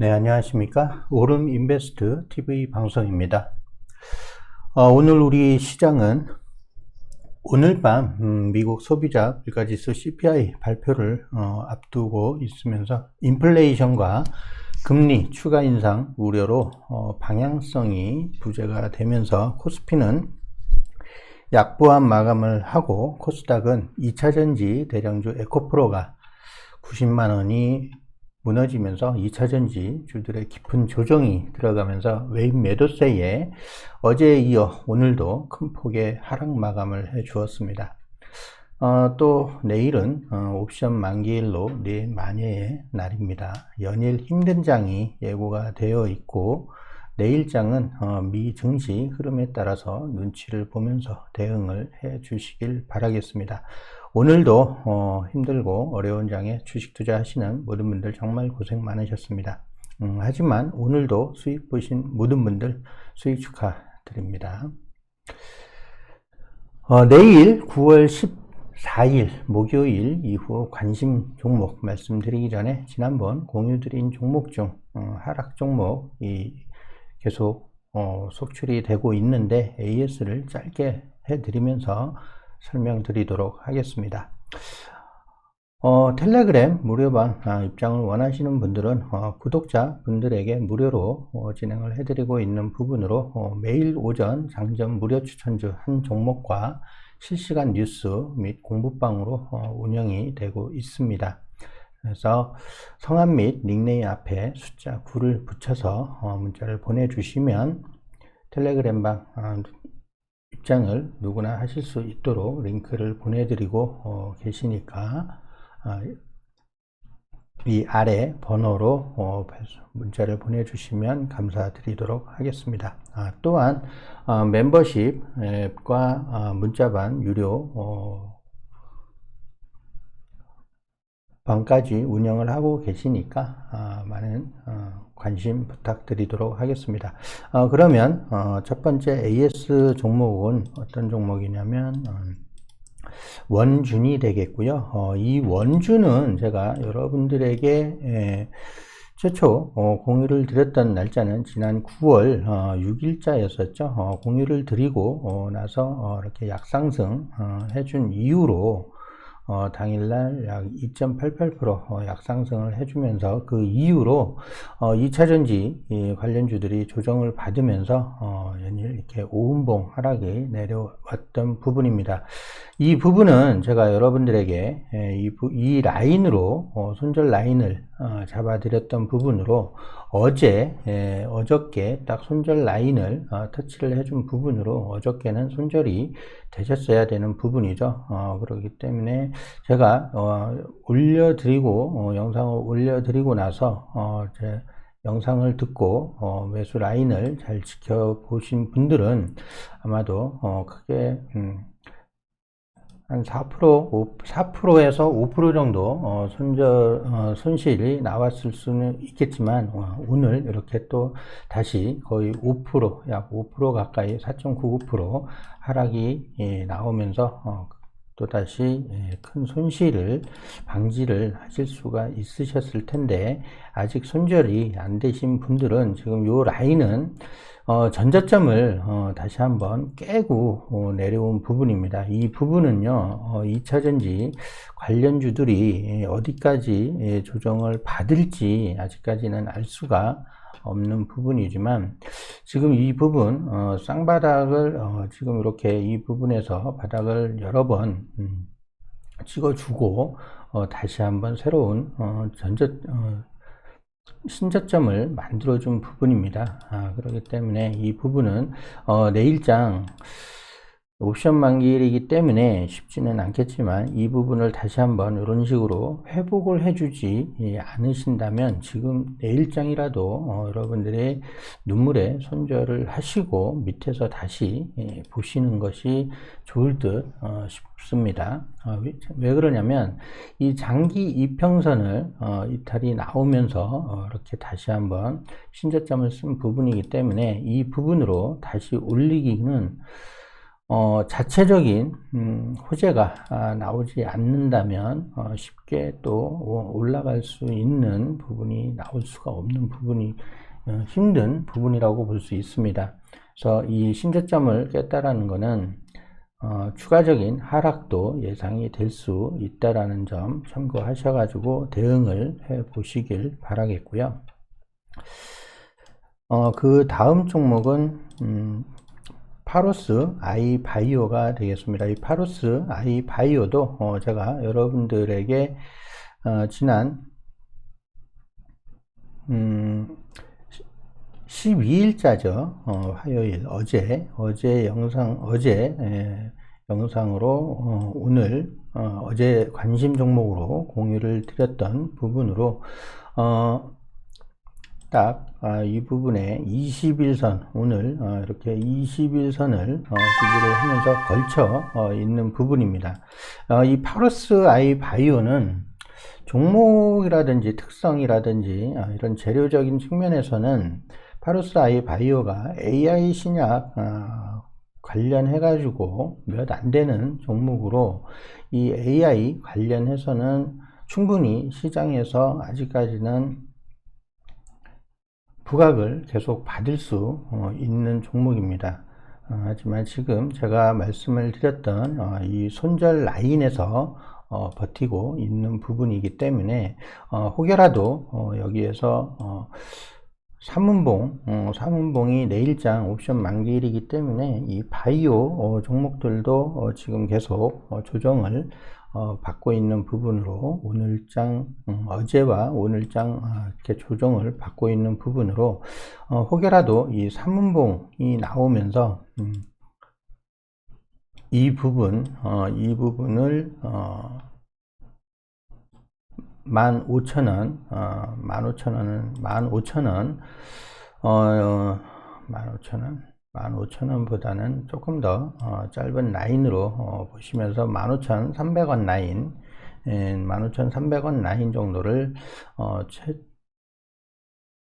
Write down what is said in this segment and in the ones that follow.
네, 안녕하십니까. 오름 인베스트 TV 방송입니다. 어, 오늘 우리 시장은 오늘 밤 음, 미국 소비자 물가지수 CPI 발표를 어, 앞두고 있으면서 인플레이션과 금리 추가 인상 우려로 어, 방향성이 부재가 되면서 코스피는 약보한 마감을 하고 코스닥은 2차전지 대량주 에코프로가 90만 원이 무너지면서 2차전지 주들의 깊은 조정이 들어가면서 외인 매도세에 어제에 이어 오늘도 큰 폭의 하락 마감을 해 주었습니다. 어, 또 내일은 어, 옵션 만기일로 내일 만회의 날입니다. 연일 힘든 장이 예고가 되어 있고 내일 장은 어, 미 증시 흐름에 따라서 눈치를 보면서 대응을 해 주시길 바라겠습니다. 오늘도 어, 힘들고 어려운 장에 주식 투자하시는 모든 분들 정말 고생 많으셨습니다. 음, 하지만 오늘도 수익 보신 모든 분들 수익 축하드립니다. 어, 내일 9월 14일 목요일 이후 관심 종목 말씀드리기 전에 지난번 공유드린 종목 중 어, 하락 종목이 계속 어, 속출이 되고 있는데 AS를 짧게 해드리면서 설명드리도록 하겠습니다. 어, 텔레그램 무료방 아, 입장을 원하시는 분들은 어, 구독자 분들에게 무료로 어, 진행을 해드리고 있는 부분으로 어, 매일 오전 장점 무료 추천주 한 종목과 실시간 뉴스 및 공부방으로 어, 운영이 되고 있습니다. 그래서 성함 및 닉네임 앞에 숫자 9를 붙여서 어, 문자를 보내주시면 텔레그램방 아, 입장을 누구나 하실 수 있도록 링크를 보내드리고 어, 계시니까 어, 이 아래 번호로 어, 문자를 보내주시면 감사드리도록 하겠습니다. 아, 또한 어, 멤버십과 어, 문자반 유료 어, 방까지 운영을 하고 계시니까 아, 많은 어, 관심 부탁드리도록 하겠습니다. 어, 그러면 어, 첫 번째 AS 종목은 어떤 종목이냐면 어, 원준이 되겠고요. 어, 이 원준은 제가 여러분들에게 에, 최초 어, 공유를 드렸던 날짜는 지난 9월 어, 6일자였었죠. 어, 공유를 드리고 나서 이렇게 약상승 해준 이후로 어, 당일날 약 2.88% 어, 약상승을 해주면서 그 이후로 어, 2차전지 관련주들이 조정을 받으면서 어, 연일 이렇게 5분봉 하락이 내려왔던 부분입니다. 이 부분은 제가 여러분들에게 이, 이 라인으로 어, 손절 라인을 어, 잡아드렸던 부분으로 어제 예, 어저께 딱 손절 라인을 어, 터치를 해준 부분으로 어저께는 손절이 되셨어야 되는 부분이죠. 어, 그렇기 때문에 제가 어, 올려드리고 어, 영상을 올려드리고 나서 어, 제 영상을 듣고 어, 매수 라인을 잘 지켜보신 분들은 아마도 크게 음, 한 4%, 4%에서 5% 정도 어, 손절, 어, 손실이 나왔을 수는 있겠지만 어, 오늘 이렇게 또 다시 거의 5%, 약5% 가까이 4.99% 하락이 예, 나오면서 어, 또다시 예, 큰 손실을 방지를 하실 수가 있으셨을 텐데 아직 손절이 안 되신 분들은 지금 요 라인은 어, 전저점을 어, 다시 한번 깨고 어, 내려온 부분입니다. 이 부분은요, 2차전지 어, 관련주들이 어디까지 예, 조정을 받을지 아직까지는 알 수가 없는 부분이지만 지금 이 부분 어, 쌍바닥을 어, 지금 이렇게 이 부분에서 바닥을 여러 번 음, 찍어주고 다시 한번 새로운 전저 신저점을 만들어준 부분입니다. 아, 그렇기 때문에 이 부분은 어, 내일장 옵션 만기일이기 때문에 쉽지는 않겠지만 이 부분을 다시 한번 이런 식으로 회복을 해주지 않으신다면 지금 내일장이라도 어, 여러분들의 눈물에 손절을 하시고 밑에서 다시 예, 보시는 것이 좋을 듯 어, 싶습니다. 어, 왜 그러냐면 이 장기 이평선을 어, 이탈이 나오면서 어, 이렇게 다시 한번 신저점을 쓴 부분이기 때문에 이 부분으로 다시 올리기는 어, 자체적인 음, 호재가 아, 나오지 않는다면 어, 쉽게 또 올라갈 수 있는 부분이 나올 수가 없는 부분이 어, 힘든 부분이라고 볼 수 있습니다. 그래서 이 신저점을 깼다라는 것은 어, 추가적인 하락도 예상이 될 수 있다라는 점 참고하셔가지고 대응을 해 보시길 바라겠고요. 어, 그 다음 종목은 음, 파로스 아이 바이오가 되겠습니다. 이 파로스 아이 바이오도 어, 제가 여러분들에게 어, 지난 음, 12일자죠. 어, 화요일 어제 어제 영상 어제 에, 영상으로 어, 오늘 어, 제 관심 종목으로 공유를 드렸던 부분으로 어, 딱이 아, 부분에 21선 오늘 어, 이렇게 21선을 어, 지지를 하면서 걸쳐 어, 있는 부분입니다. 어, 이 파로스 아이 바이오는 종목이라든지 특성이라든지 어, 이런 재료적인 측면에서는 파로스 아이 바이오가 AI 신약 어, 관련해 가지고 몇 안 되는 종목으로 이 AI 관련해서는 충분히 시장에서 아직까지는 부각을 계속 받을 수 어, 있는 종목입니다. 어, 하지만 지금 제가 말씀을 드렸던 어, 이 손절 라인에서 버티고 있는 부분이기 때문에 혹여라도 여기에서 3문봉, 3문봉이 내일장 옵션 만기일이기 때문에 이 바이오 종목들도 지금 계속 조정을 어, 받고 있는 부분으로 오늘장 음, 어제와 오늘장 어, 이렇게 조정을 받고 있는 부분으로 어, 혹여라도 이 삼문봉이 나오면서 음, 이 부분 어, 이 부분을 15,000원 어, 15,000원은 15,000원 어, 15,000원 15,000원보다는 조금 더 어, 짧은 라인으로 어, 보시면서 15,300원 라인 15,300원 예, 라인 정도를 어, 최,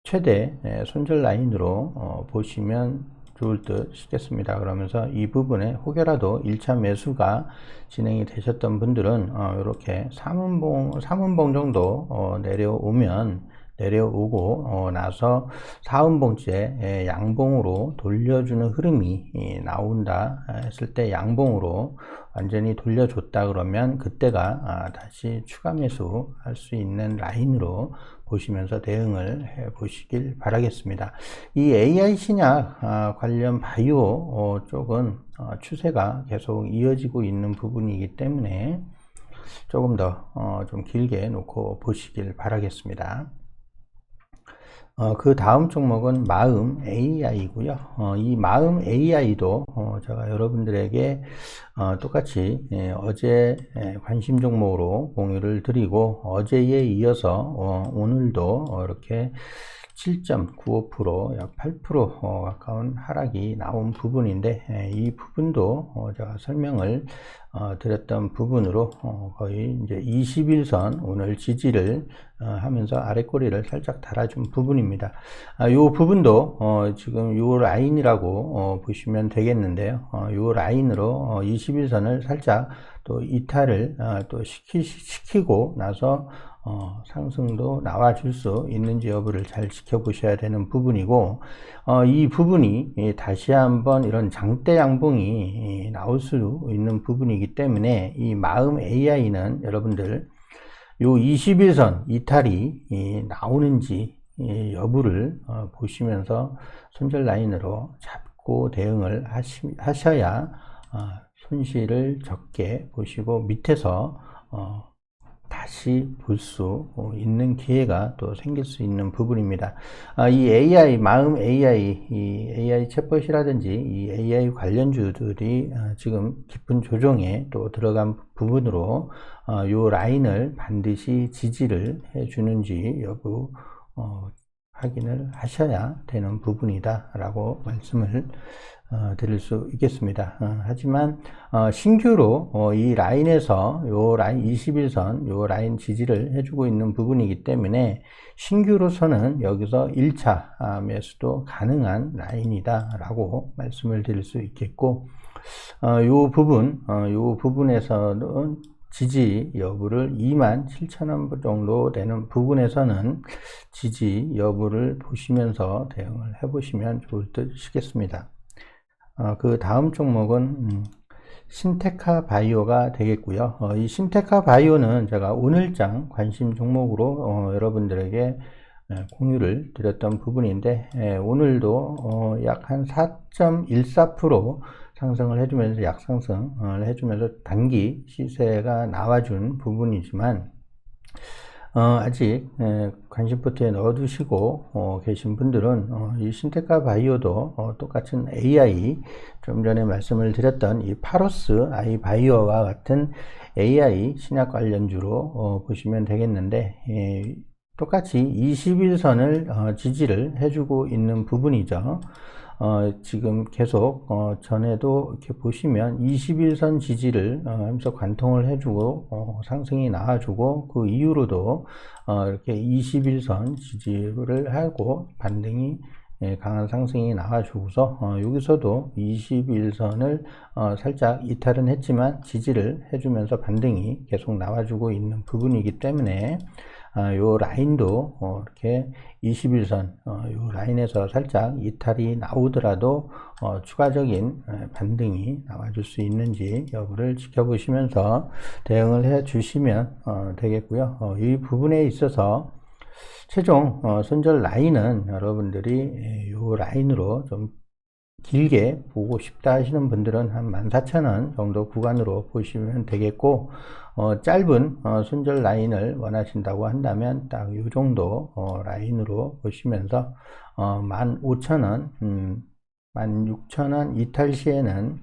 최대 예, 손절 라인으로 어, 보시면 좋을 듯 싶겠습니다. 그러면서 이 부분에 혹여라도 1차 매수가 진행이 되셨던 분들은 어, 이렇게 3운봉, 3운봉 정도 어, 내려오면 내려오고 어, 나서 사음봉째 양봉으로 돌려주는 흐름이 나온다 했을 때 양봉으로 완전히 돌려줬다 그러면 그때가 아, 다시 추가 매수 할 수 있는 라인으로 보시면서 대응을 해 보시길 바라겠습니다. 이 AI 신약 아, 관련 바이오 어, 쪽은 어, 추세가 계속 이어지고 있는 부분이기 때문에 조금 더좀 어, 길게 놓고 보시길 바라겠습니다. 어, 그 다음 종목은 마음 AI고요. 어, 이 마음 AI도 어, 제가 여러분들에게 어, 똑같이 예, 어제 예, 관심 종목으로 공유를 드리고 어제에 이어서 어, 오늘도 어, 이렇게 7.95%, 약 8% 가까운 하락이 나온 부분인데 예, 이 부분도 어, 제가 설명을 어, 드렸던 부분으로 어, 거의 이제 21선 오늘 지지를 하면서 아래꼬리를 살짝 달아준 부분입니다. 아, 이 부분도 지금 이 라인이라고 보시면 되겠는데요. 이 라인으로 21선을 살짝 또 이탈을 또 시키, 시키고 나서 어, 상승도 나와줄 수 있는지 여부를 잘 지켜보셔야 되는 부분이고 어, 이 부분이 예, 다시 한번 이런 장대 양봉이 예, 나올 수 있는 부분이기 때문에 이 마음 AI는 여러분들 요 21선 이탈이 예, 나오는지 예, 여부를 어, 보시면서 손절 라인으로 잡고 대응을 하시, 하셔야 어, 손실을 적게 보시고 밑에서 어, 다시 볼 수 있는 기회가 또 생길 수 있는 부분입니다. 아, 이 AI, 마음 AI, 이 AI 챗봇이라든지 이 AI 관련주들이 아, 지금 깊은 조정에 또 들어간 부분으로 이 아, 라인을 반드시 지지를 해 주는지 여부 어, 확인을 하셔야 되는 부분이다라고 말씀을 어, 드릴 수 있겠습니다. 어, 하지만 어, 신규로 어, 이 라인에서 요 라인 21선 요 라인 지지를 해주고 있는 부분이기 때문에 신규로서는 여기서 1차 아, 매수도 가능한 라인이다라고 말씀을 드릴 수 있겠고 어, 요 부분 어, 요 부분에서는 지지 여부를 2만 7천 원 정도 되는 부분에서는 지지 여부를 보시면서 대응을 해보시면 좋을 듯시겠습니다. 어, 그 다음 종목은 음, 신테카 바이오가 되겠고요. 어, 이 신테카 바이오는 제가 오늘장 관심 종목으로 어, 여러분들에게 예, 공유를 드렸던 부분인데 예, 오늘도 어, 약한 4.14% 상승을 해주면서 약상승을 해주면서 단기 시세가 나와준 부분이지만 어, 아직 에, 관심포트에 넣어두시고 어, 계신 분들은 어, 이 신테카 바이오도 어, 똑같은 AI 좀 전에 말씀을 드렸던 이 파로스 아이 바이오와 같은 AI 신약 관련주로 어, 보시면 되겠는데 예, 똑같이 21선을 어, 지지를 해주고 있는 부분이죠. 어, 지금 계속 어, 전에도 이렇게 보시면 21선 지지를 어, 하면서 관통을 해주고 어, 상승이 나와주고 그 이후로도 어, 이렇게 21선 지지를 하고 반등이 예, 강한 상승이 나와주고서 어, 여기서도 21선을 어, 살짝 이탈은 했지만 지지를 해주면서 반등이 계속 나와주고 있는 부분이기 때문에 아, 요 라인도 어, 이렇게 21선 어, 요 라인에서 살짝 이탈이 나오더라도 어, 추가적인 에, 반등이 나와줄 수 있는지 여부를 지켜보시면서 대응을 해 주시면 어, 되겠고요. 어, 이 부분에 있어서 최종 어, 손절 라인은 여러분들이 에, 요 라인으로 좀 길게 보고 싶다 하시는 분들은 한 14,000원 정도 구간으로 보시면 되겠고 어, 짧은 어, 손절 라인을 원하신다고 한다면 딱 이 정도 어, 라인으로 보시면서 어, 15,000원, 음, 16,000원 이탈 시에는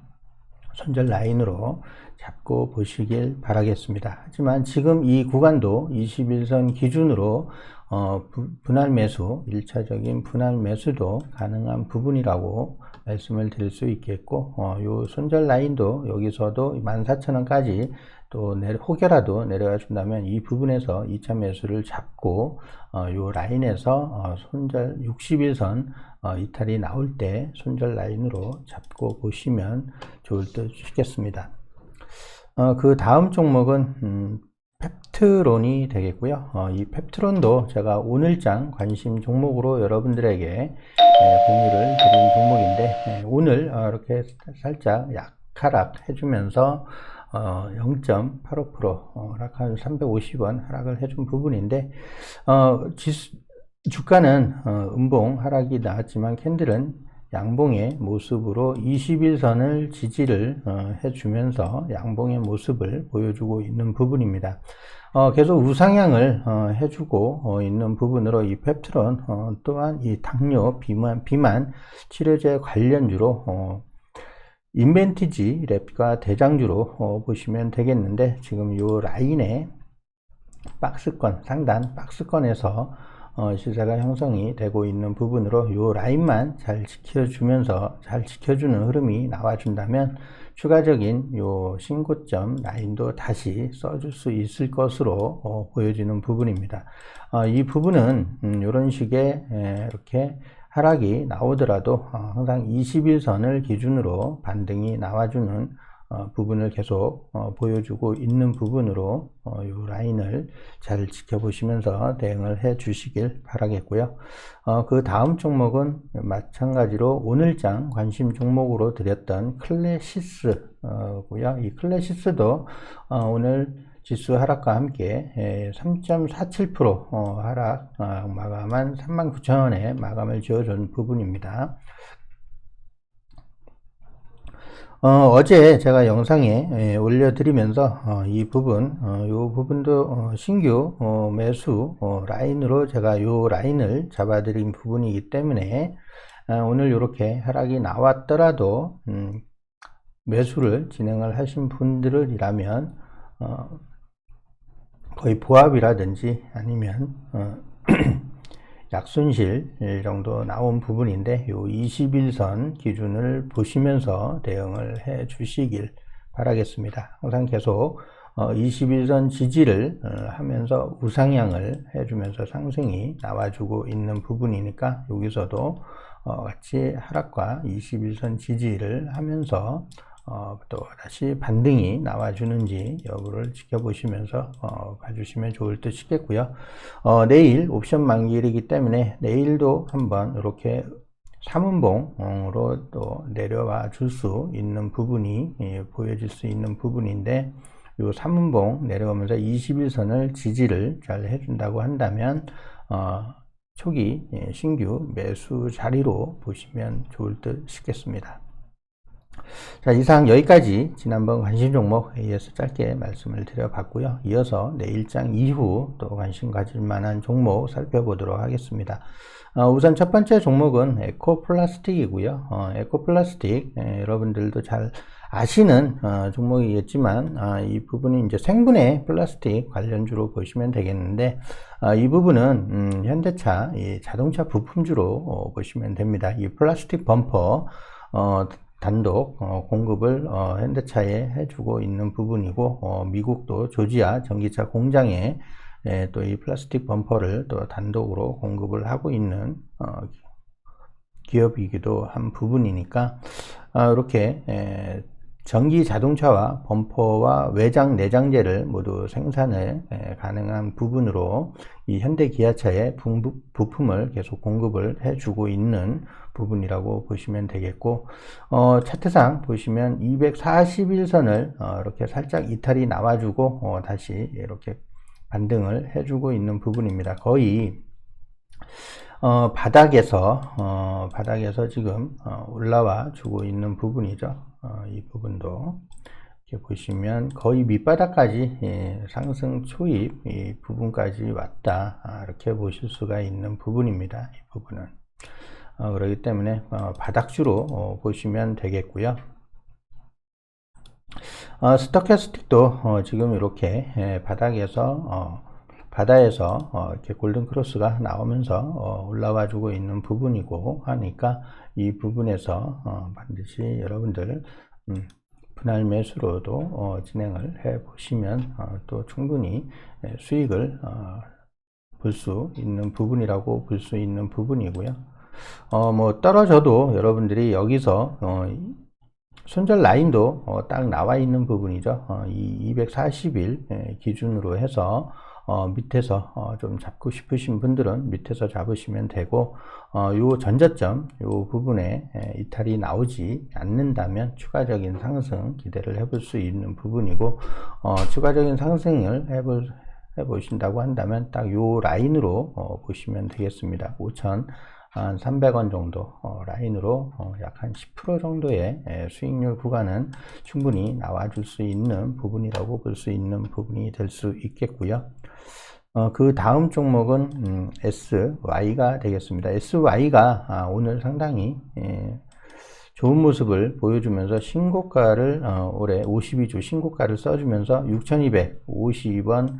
손절 라인으로 잡고 보시길 바라겠습니다. 하지만 지금 이 구간도 21선 기준으로 어, 부, 분할 매수, 1차적인 분할 매수도 가능한 부분이라고 말씀을 드릴 수 있겠고, 어, 요 손절 라인도 여기서도 14,000원까지 또 내려, 혹여라도 내려가 준다면 이 부분에서 2차 매수를 잡고, 어, 요 라인에서 어, 손절 60일선 어, 이탈이 나올 때 손절 라인으로 잡고 보시면 좋을 듯 싶겠습니다. 어, 그 다음 종목은 음, 펩트론이 되겠고요. 어, 이 펩트론도 제가 오늘장 관심 종목으로 여러분들에게 예, 공유를 드린 종목인데 예, 오늘 어, 이렇게 살짝 약하락 해주면서 어, 0.85% 어, 하락한 350원 하락을 해준 부분인데 어, 지수, 주가는 어, 음봉 하락이 나왔지만 캔들은 양봉의 모습으로 21선을 지지를 어, 해주면서 양봉의 모습을 보여주고 있는 부분입니다. 어, 계속 우상향을 어, 해주고 어, 있는 부분으로 이 펩트론 어, 또한 이 당뇨 비만, 비만 치료제 관련주로 어, 인벤티지 랩과 대장주로 보시면 되겠는데 지금 이 라인에 박스권 상단 박스권에서 어, 시세가 형성이 되고 있는 부분으로 이 라인만 잘 지켜주면서 잘 지켜주는 흐름이 나와준다면 추가적인 요 신고점 라인도 다시 써줄 수 있을 것으로 어, 보여지는 부분입니다. 어, 이 부분은 음, 이런 식의 에, 이렇게 하락이 나오더라도 어, 항상 21선을 기준으로 반등이 나와주는 어, 부분을 계속 어, 보여주고 있는 부분으로 어, 이 라인을 잘 지켜보시면서 대응을 해 주시길 바라겠고요. 어, 그 다음 종목은 마찬가지로 오늘장 관심 종목으로 드렸던 클래시스고요. 이 클래시스도 어, 오늘 지수 하락과 함께 3.47% 어, 하락 마감한 39,000원에 마감을 지어준 부분입니다. 어, 제 제가 영상에 예, 올려드리면서 어, 이 부분, 어, 이 부분도 어, 신규 어, 매수 어, 라인으로 제가 이 라인을 잡아드린 부분이기 때문에 어, 오늘 이렇게 하락이 나왔더라도 음, 매수를 진행을 하신 분들이라면 어, 거의 보합이라든지 아니면 약손실 정도 나온 부분인데 요 21선 기준을 보시면서 대응을 해 주시길 바라겠습니다. 항상 계속 21선 지지를 어, 하면서 우상향을 해주면서 상승이 나와주고 있는 부분이니까 여기서도 어, 같이 하락과 21선 지지를 하면서 어, 또 다시 반등이 나와주는지 여부를 지켜보시면서 어, 봐주시면 좋을 듯 싶겠고요. 어, 내일 옵션 만기일이기 때문에 내일도 한번 이렇게 3운봉으로 또 내려와 줄 수 있는 부분이 예, 보여질 수 있는 부분인데 요 3운봉 내려오면서 21선을 지지를 잘 해준다고 한다면 어, 초기 예, 신규 매수 자리로 보시면 좋을 듯 싶겠습니다. 자, 이상 여기까지 지난번 관심 종목 AS 짧게 말씀을 드려봤고요. 이어서 내일 장 이후 또 관심 가질 만한 종목 살펴보도록 하겠습니다. 어, 우선 첫 번째 종목은 에코플라스틱이고요. 어, 에코플라스틱 예, 여러분들도 잘 아시는 어, 종목이겠지만 아, 이 부분이 이제 생분해 플라스틱 관련주로 보시면 되겠는데 아, 이 부분은 음, 현대차 자동차 부품주로 어, 보시면 됩니다. 이 플라스틱 범퍼 어, 단독 어, 공급을 어, 현대차에 해주고 있는 부분이고 어, 미국도 조지아 전기차 공장에 예, 또이 플라스틱 범퍼를 또 단독으로 공급을 하고 있는 어, 기업이기도 한 부분이니까 아, 이렇게 예, 전기 자동차와 범퍼와 외장 내장재를 모두 생산을 예, 가능한 부분으로 이 현대 기아차의 부품을 계속 공급을 해주고 있는 부분이라고 보시면 되겠고 어, 차트상 보시면 241선을 어, 이렇게 살짝 이탈이 나와주고 어, 다시 이렇게 반등을 해주고 있는 부분입니다. 거의 어, 바닥에서 어, 바닥에서 지금 어, 올라와 주고 있는 부분이죠. 어, 이 부분도 이렇게 보시면 거의 밑바닥까지 예, 상승 초입 이 부분까지 왔다 아, 이렇게 보실 수가 있는 부분입니다. 이 부분은 어, 그렇기 때문에 어, 바닥주로 어, 보시면 되겠고요. 어, 스토캐스틱도 어, 지금 이렇게 예, 바닥에서 바다에서 이렇게 골든 크로스가 나오면서 올라와 주고 있는 부분이고 하니까 이 부분에서 반드시 여러분들 음, 분할 매수로도 어, 진행을 해 보시면 어, 또 충분히 예, 수익을 어, 볼수 있는 부분이라고 볼 수 있는 부분이고요. 어, 뭐 떨어져도 여러분들이 여기서 어, 손절 라인도 어, 딱 나와 있는 부분이죠. 어, 이 240일 예, 기준으로 해서 어, 밑에서 어, 좀 잡고 싶으신 분들은 밑에서 잡으시면 되고 어, 요 전저점 요 부분에 에, 이탈이 나오지 않는다면 추가적인 상승 기대를 해볼 수 있는 부분이고 어, 추가적인 상승을 해볼 해보신다고 한다면 딱 요 라인으로 어, 보시면 되겠습니다. 5천 한 300원 정도 어, 라인으로 어, 약한 10% 정도의 에, 수익률 구간은 충분히 나와줄 수 있는 부분이라고 볼 수 있는 부분이 될 수 있겠고요. 어, 그 다음 종목은 음, SY가 되겠습니다. SY가 아, 오늘 상당히 예, 좋은 모습을 보여주면서 신고가를 어, 올해 52주 신고가를 써주면서 6,250원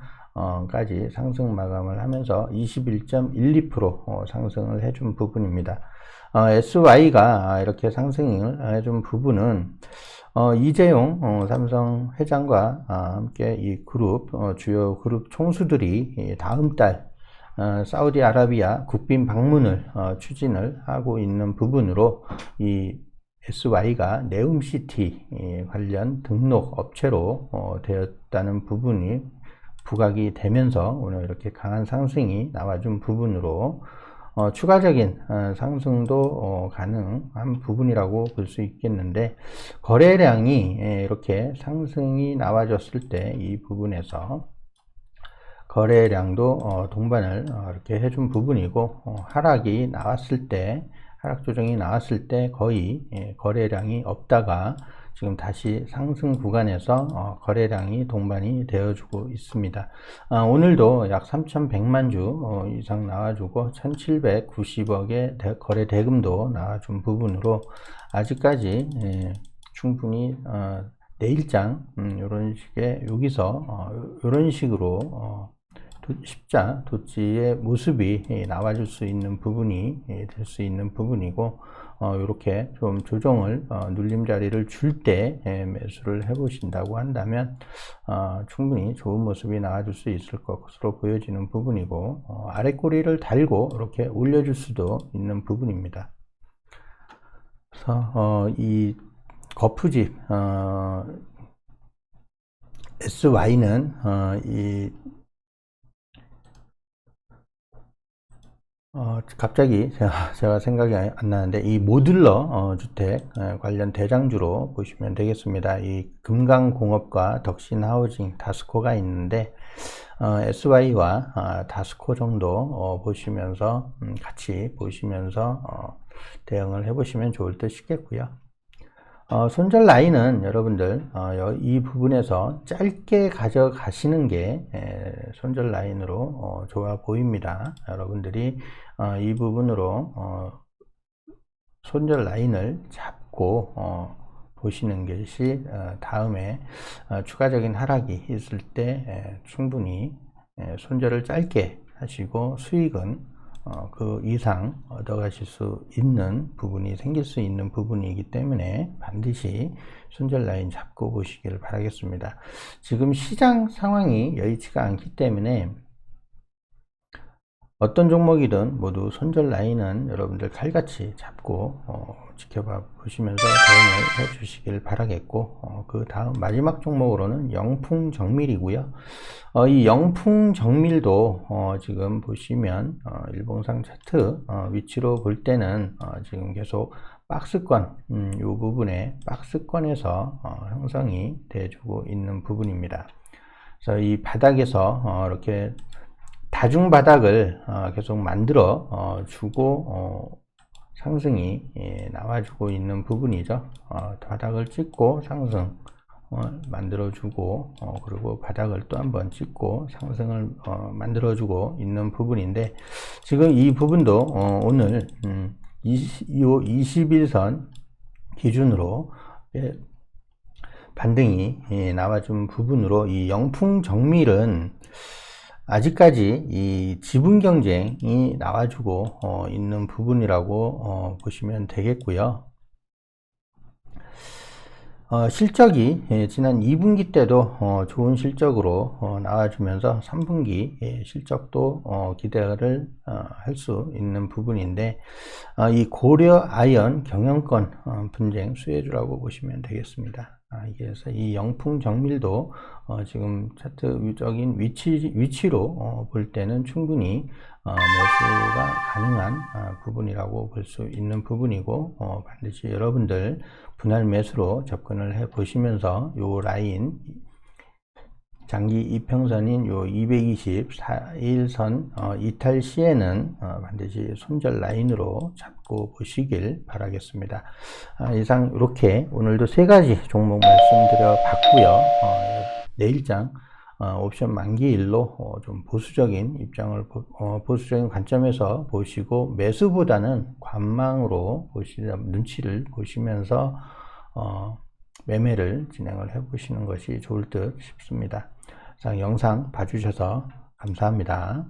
까지 상승 마감을 하면서 21.12% 어, 상승을 해준 부분입니다. 어, SY가 이렇게 상승을 해준 부분은 어, 이재용 어, 삼성 회장과 아, 함께 이 그룹 어, 주요 그룹 총수들이 다음 달 어, 사우디아라비아 국빈 방문을 어, 추진을 하고 있는 부분으로 이 SY가 네움시티 관련 등록 업체로 어, 되었다는 부분이 부각이 되면서 오늘 이렇게 강한 상승이 나와준 부분으로 어, 추가적인 어, 상승도 어, 가능한 부분이라고 볼 수 있겠는데 거래량이 예, 이렇게 상승이 나와졌을 때 이 부분에서 거래량도 어, 동반을 어, 이렇게 해준 부분이고 어, 하락이 나왔을 때 하락 조정이 나왔을 때 거의 예, 거래량이 없다가 지금 다시 상승 구간에서 어, 거래량이 동반이 되어주고 있습니다. 어, 오늘도 약 3,100만 주 어, 이상 나와주고 1,790억의 대, 거래 대금도 나와준 부분으로 아직까지 예, 충분히 어, 내일장 음, 이런 식의 여기서 이런 어, 식으로 어, 도- 십자 도지의 모습이 예, 나와줄 수 있는 부분이 될 수 있는 부분이고 어, 이렇게 좀 조정을 어, 눌림 자리를 줄 때 매수를 해 보신다고 한다면 어, 충분히 좋은 모습이 나와줄 수 있을 것으로 보여지는 부분이고 어, 아래 꼬리를 달고 이렇게 올려줄 수도 있는 부분입니다. 그래서 어, 이 거푸집 어, SY는 어, 이 어, 갑자기 제가, 제가 생각이 안 나는데 이 모듈러 어, 주택 어, 관련 대장주로 보시면 되겠습니다. 이 금강공업과 덕신하우징 다스코가 있는데 어, SY와 아, 다스코 정도 어, 보시면서 음, 같이 보시면서 어, 대응을 해보시면 좋을 듯 싶겠고요. 어, 손절 라인은 여러분들 어, 여- 이 부분에서 짧게 가져가시는 게 에, 손절 라인으로 어, 좋아 보입니다. 여러분들이 어, 이 부분으로 어, 손절 라인을 잡고 어, 보시는 것이 어, 다음에 어, 추가적인 하락이 있을 때 에, 충분히 에, 손절을 짧게 하시고 수익은 어, 그 이상 얻어가실 수 있는 부분이 생길 수 있는 부분이기 때문에 반드시 손절 라인 잡고 보시기를 바라겠습니다. 지금 시장 상황이 여의치가 않기 때문에 어떤 종목이든 모두 손절 라인은 여러분들 칼같이 잡고 어, 지켜봐 보시면서 대응을 해 주시길 바라겠고 어, 그 다음 마지막 종목으로는 영풍 정밀이고요. 어, 이 영풍 정밀도 어, 지금 보시면 어, 일봉상 차트 어, 위치로 볼 때는 어, 지금 계속 박스권 음, 이 부분에 박스권에서 어, 형성이 돼주고 있는 부분입니다. 그래서 이 바닥에서 어, 이렇게 다중 바닥을 어, 계속 만들어 어, 주고 어, 상승이 예, 나와주고 있는 부분이죠. 어, 바닥을 찍고 상승 어, 만들어주고 어, 그리고 바닥을 또 한번 찍고 상승을 어, 만들어주고 있는 부분인데 지금 이 부분도 어, 오늘 음, 20, 21선 기준으로 예, 반등이 예, 나와준 부분으로 이 영풍 정밀은 아직까지 이 지분 경쟁이 나와주고 어, 있는 부분이라고 어, 보시면 되겠고요. 어, 실적이 예, 지난 2분기 때도 어, 좋은 실적으로 어, 나와주면서 3분기 예, 실적도 어, 기대를 할수 있는 부분인데 어, 이 고려 아연 경영권 어, 분쟁 수혜주라고 보시면 되겠습니다. 아, 그래서 이 영풍 정밀도 어, 지금 차트적인 위치 위치로 어, 볼 때는 충분히 어, 매수가 가능한 아, 부분이라고 볼 수 있는 부분이고 어, 반드시 여러분들 분할 매수로 접근을 해 보시면서 요 라인 장기 이평선인 요 224일선 어, 이탈 시에는 어, 반드시 손절 라인으로 잡고 보시길 바라겠습니다. 아, 이상 이렇게 오늘도 세 가지 종목 말씀드려 봤고요. 어, 내일장 어, 옵션 만기일로 어, 좀 보수적인 입장을 보, 어, 보수적인 관점에서 보시고 매수보다는 관망으로 보시다 눈치를 보시면서 어, 매매를 진행을 해 보시는 것이 좋을 듯 싶습니다. 자, 영상 봐주셔서 감사합니다.